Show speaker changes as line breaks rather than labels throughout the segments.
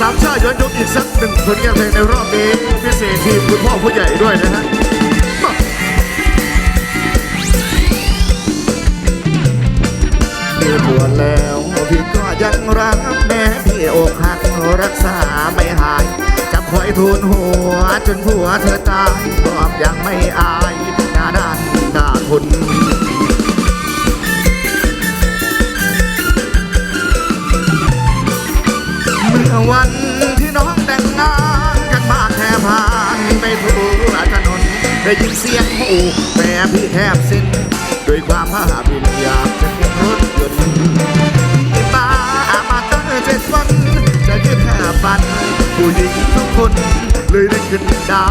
สามชาติย้อนยุคอีกสักหนึ่งผลงานเพลงในรอบนี้พิเศษทีมคุณพ่อผู้ใหญ่ด้วยนะฮะมาพี่บวชแล้วพี่ก็ยังรักแม่พี่อกหักรักษาไม่หาย จะคอยทูลหัวจนผัวเธอตายก็ยังไม่อาย ที่น้องแต่งงานกันบ้านแทบผ่านไปทั่วถนนได้ยินเสียงหูแม่พี่แทบสิ้นด้วยความภาพวิอยากจะเก็บรถยนต์ที่มามาตั้งเจ็ดวันจะยืดแทบฟัน ผู้หญิงทุกคนเลยได้ขึ้นได้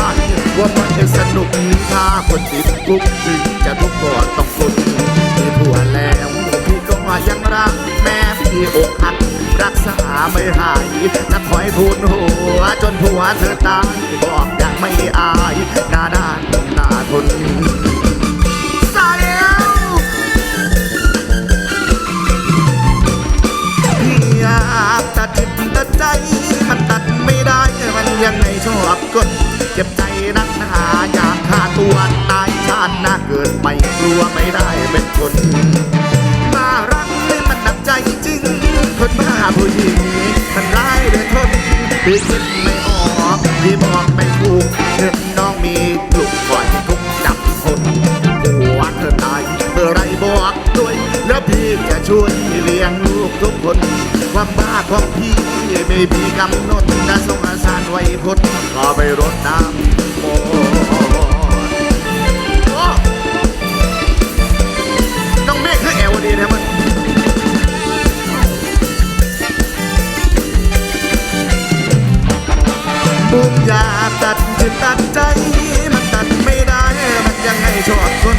ว่ามันจะสนุกถ้าคนติดคุกถึงจะทุกข์ก็ต้องทนที่ทั่วแล้วพี่ก็ยังรักแม่พี่อกหักรักษาไม่หา ยจะคอยทูลหัว จนผัวเธอตายบอกยังไม่อายหน้าด้านหน้าทนสายแล้วพี่อยากตัดจิตตัดใจ มันตัดไม่ได้ มันยังไงชอบกด เจ็บใจนักหนาอยากฆ่าตัวตายชาติหน้าเกิดไม่กลัวไม่ได้เป็นคน มารักให้มันหนักใจจริง คนบ้าผู้หญิง พี่คิดไม่ออกพี่บอกไม่ถูกเงินน้องมีลูกบ่อยทุกจับคนหัวเธอตายเมื่อไรบอกด้วย แล้วพี่จะช่วยเลี้ยงลูกทุกคน ความบ้าของพี่ไม่มีกำหนดจะสงอาสารไว้พ้นขอไปรดน้ำโอ้ อยากตัดจิตตัดใจ มันตัดไม่ได้ มันยังให้ชอบคน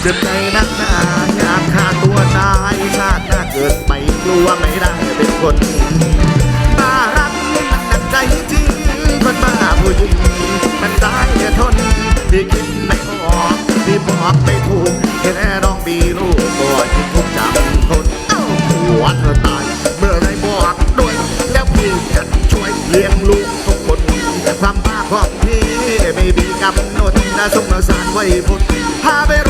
เจ็บใจนักหนาอยากฆ่าตัวตายชาติหน้าเกิดไม่กลัวไม่ได้เป็นคนบ้ารักมันหนักใจจริงคนบ้าผู้หญิงมันได้ทนที่คิดไม่ออกที่บอกไม่ถูกแค่ร้องบีลูกก็ยิ่งทุกข์จำทนเอ้าหัวเธอตาย กับนนทสุขสารไว้พุทธพาไป